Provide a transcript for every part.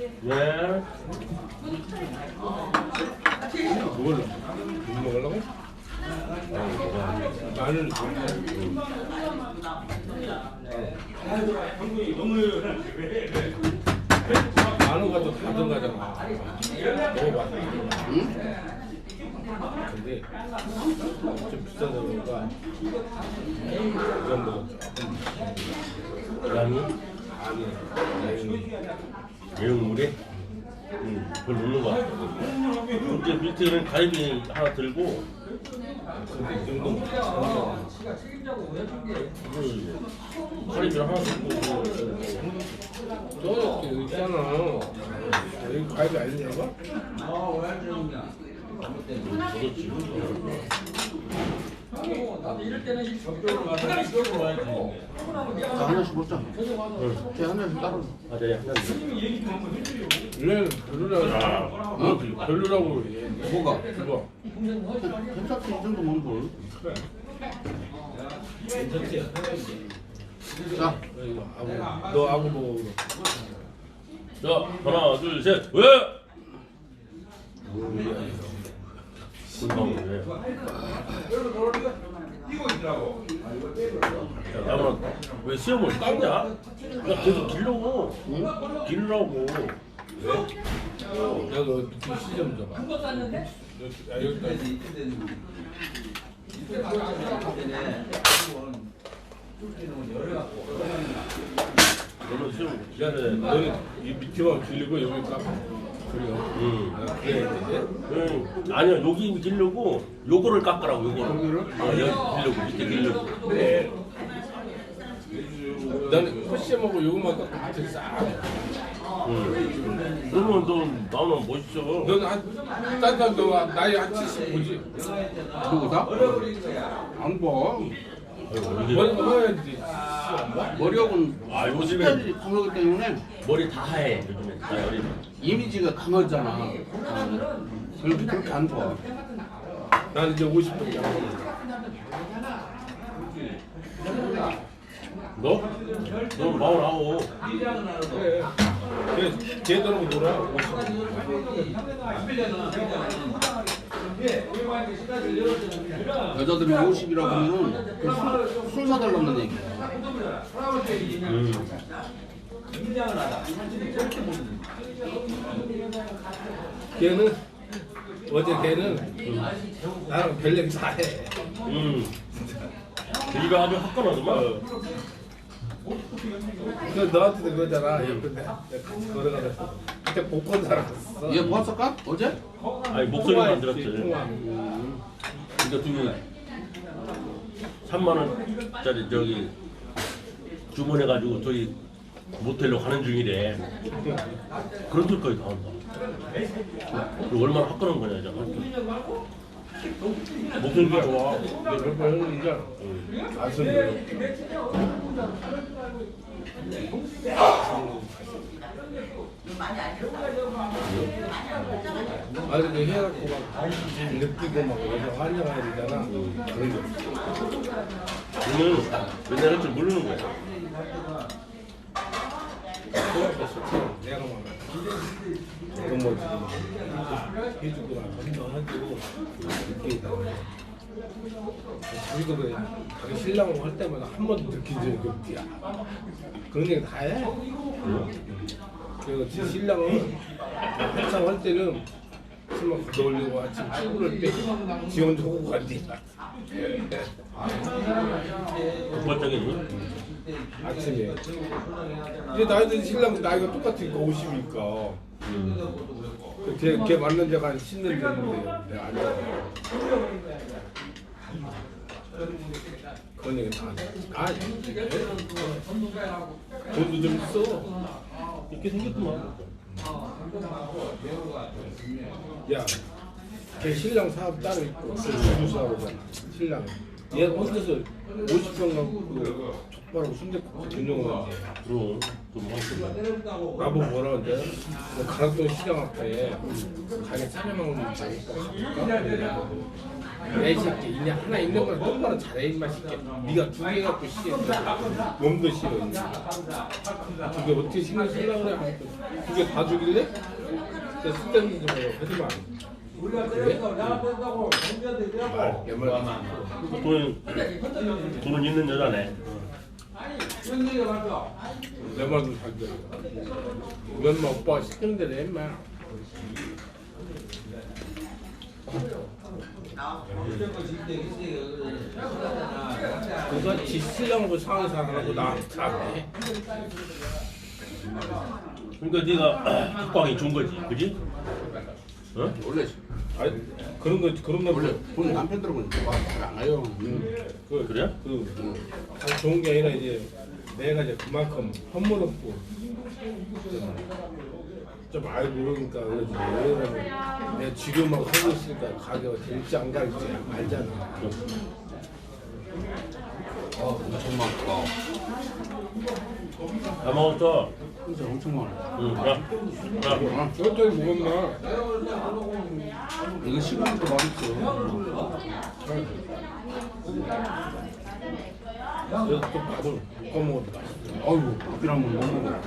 네. 먹을래? 못 먹으려고? 마늘 다 들어가잖아 먹어봐 근데 좀 비싸다 보니까 이 정도 양이 내용물에 음, 그걸 넣는 거 같아. 이제 밑에는 갈비 하나 들고 근데 이 정도 갈비를 하나 들고 너 여기 있잖아 여기 과일이 아니냐고? 그렇지. 자, 하나씩 먹자. 걔 하나씩 따로. 아, 네, 한 원래는 별로라고 어? 별로라고 그래 뭐가? 그거 괜찮지, 이 정도 먹는 걸. 자, 이거 아구 너 아구 먹어 그럼 자, 하나, 둘, 셋. 왜? 금방 왜? 야, 나무는 왜 수염을 깎냐? 야, 계속 길러고, 응? 길라고. 내가 너 밑에 시좀 줘봐 여기- 야, 여기까지 너는 수염 야 길래. 너는 이 밑에만 길리고 여기 깎아 그래요 응. 아, 그래야 되지 응. 아니야, 여기 길르고, 요거를 깎으라고, 요거를. 여기를? 어, 여기 길르고, 밑에 길르고. 네 나는 코시하고 요것만 깎아 밑에 싹 응. 그러면 너, 나는 멋있어. 너는 한 딴딴 너 나이 한70 보지 그거다? 안 봐. 머리 머리하고는 아, 요즘에 강하기 때문에 머리 다 하얘, 요즘에. 나 어린. 이미지가 강하잖아. 어. 그렇게 그렇게 안 좋아. 나는 이제 50분 잡아 너? 너 마흔 아홉. 그래 그래 제대로 놀아 50분 여자들이 50이라고 하면은 그 술, 술 사달라는 얘기야. 음. 걔는 어제 걔는 나랑 별 얘기 다 해. 음. 네가 아주 화끈하더만. 그 너한테도 그러잖아. 옆에 내가 걸어가면서 그때 복권 사러 갔어. 얘 봤을까? 어제? 아니 목소리 만 들었지. 통화. 근데 저기 3만 원짜리 저기 주문해 가지고 저기 모텔로 가는 중이래. 그런 데까지 다 한다. 그리고 얼마나 화끈한 거냐, 저거. 목소리가 좋아. 몇번 했는데 안 쓰는 아 근데 해갖고 막 느끼고 막 여기서 환영해야 되잖아. 그런 게 없어. 우리는 맨날 할줄 모르는 거야. 내가. 해주고 느끼다. 자기 신랑하고 할 때마다 한 번도 느낀 적이 없지야. 그런 얘기 다 해. 그리고 지 신랑은 한참 할 때는 술만 걷어올리고 아침 출근할 때 지원 주고 간디. 급발적이니? 아침에. 이제 나이든 신랑 나이가 똑같으니까 50이니까. 걔, 걔 만난 지가 한 10년 됐는데 내가 안 해. 그런 얘기 다안 해. 아, 돈도 좀 있어. 이렇게 생겼구만. 야, 걔 신랑 사업 따로 있고 주주 사업이잖아. 신랑. 얘 혼자서 50평 갖고 족발하고 순대국 전용을 하지. 그럼 좀 맛있어. 나보고 뭐라 그러는데? 뭐 가락동 시장 앞에 가게 차려먹는 데 있고 가볼까? 내 새끼 이냐 하나 있는 걸 똑바로 잘해 임마 새끼 네가 두 개 갖고 시에 몸도 싫어 두개 어떻게 신경 쓰려고 그래 두 개다 주길래? 근데 쓸데없는 좀 해요 하지 마 그래? 얘말 돈 돈은 있는 여자네. 내 말도 잘 들어. 우리 엄마 오빠가 시키는 대로 해 임마. 그거 지 신랑하고 상황에서 하고 나한테 잘해. 그러니까 네가 국방이 좋은 거지, 그지? 어? 원래 아니 그런 거 그런 거 원래 본 남편들은 잘안 와요. 그, 그래? 그 아니, 좋은 게 아니라 이제 내가 이제 그만큼 허물없고 좀 알고 그러니까 왜냐면 내가 지금하고 살고 있으니까 가게가 될지 안 갈지 알잖아 엄청 많다. 다 먹었어. 진짜 엄청 많아. 응, 야, 야, 저쪽에 먹었나? 이거 시간도 맛있어. 그래서 또 밥을 볶아 먹어도 맛있어 아이고 밥이랑 못 먹어.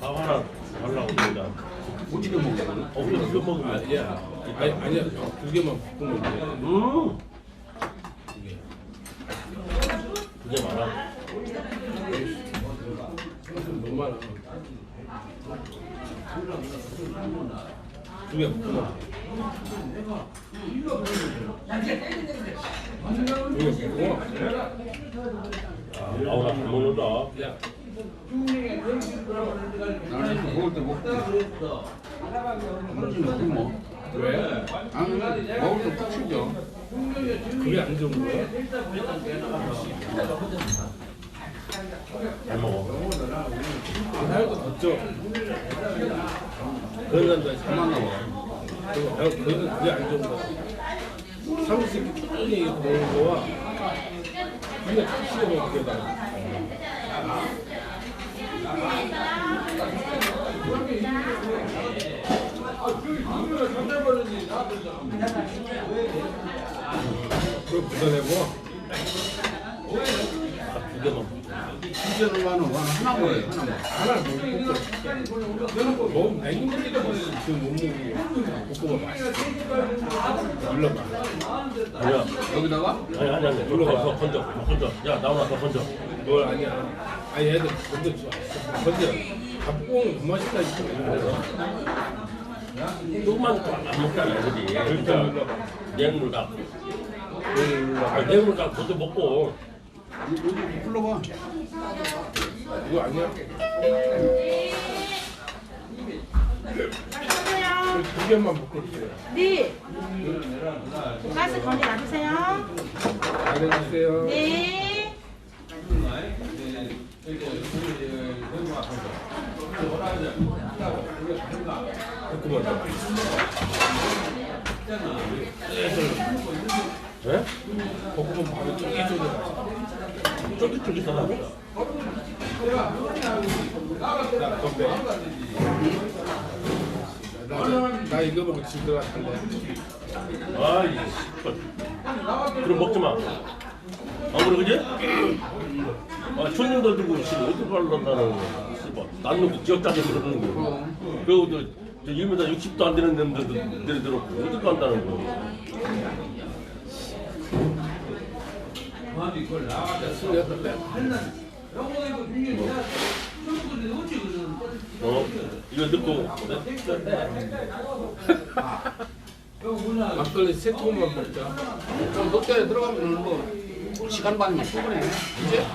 밥 하나 달라고 그러니까. 어떻게 먹어? 어, 이거 먹으면 돼. 아니야 아니, 아니야 두 개만 볶으면 돼 음, 그게 많아. 너무 많아 두개 볶으면 돼 두개 볶어 아우, 나밥 먹는다. 야 나는 먹을 때 먹고. 뭐. 왜? 아니 먹을 때푹. 그게 안 좋은 거야? 잘 먹어. 살도 걷죠. 그런 사람들 잘 만나 봐. 그거 그거는 그게 안 좋은 거야. 삼십 꾸준히 먹는 거와 그냥 택시가 먹는 게 나. 그거 부산해고 두 개만. 시즌을 하는 건 하나 먹어요. 하나. 하나 먹고 되는 거 지금 못 먹고 볶음밥 맛있어. 눌러봐. 아니야. 여기다가 아니, 아니, 아니. 더, 더 건져. 더 건져. 야, 나오나 더 건져. 뭘 아니야. 아니 애들 근데 좋아. 근데 밥국은 그 맛이다 싶어. 조금만 안 먹잖아, 애들이. 그러니까 눌러봐. 냉물밥. 뭘 아, 냉물밥 그것도 먹고. 여기 불러봐. 이거 아니야? 안녕하세요. 두 개만 있어요. 네. 가스 거기 놔주세요. 잘해주세요. 네. 볶음밥 더 예? 볶음밥 밥이 쫄깃쫄깃 쫄깃쫄깃하다고? 나 건배. 나, 나 이거 보고 집 들어갔던데. 아이, 씨발. 그럼 먹지 마. 안 그래, 그지? 아, 손님들 두고, 씨, 어떻게 하려고 나는, 씨발. 난 놈도 지역장에 그러는 거. 그리고 저, 저 1m 60도 안 되는 놈들도 내려들었고, 어떻게 한다는 거. 스물여덟 배. 어? 이거 넣고, 막걸리 세 통만 먹자. 그럼 롯데 들어가면 뭐 시간 반이면 충분해. 이제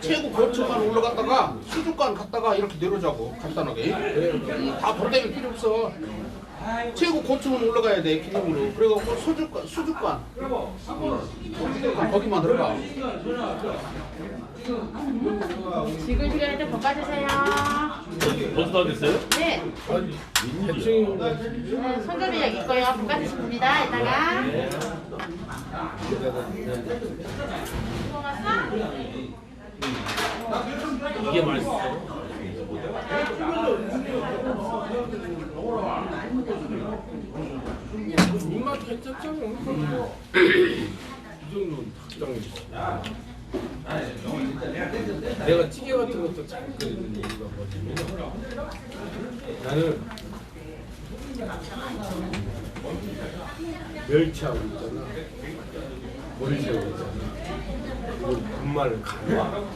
최고 고층만 올라갔다가 수족관 갔다가 이렇게 내려자고 간단하게. 음, 다 돌다닐 필요 없어. 최고 고층은 올라가야 돼 기념으로. 그래갖고 수족관 수족관 음, 거기만 들어가. 지글 지글 해도 볶아주세요. 벌써 다 됐어요? 네. 대충 네, 손잡이 약 있고요. 볶아 드십니다. 이따가. 먹었어? 이게 맛있어. 입맛 괜찮잖아. 이 정도는 적당히. 내가 찌개 같은 것도 잘 끓이는 이유가 뭐냐면 나는 멸치하고 있잖아. 머리새우 있잖아. 그걸 분말을 갈아.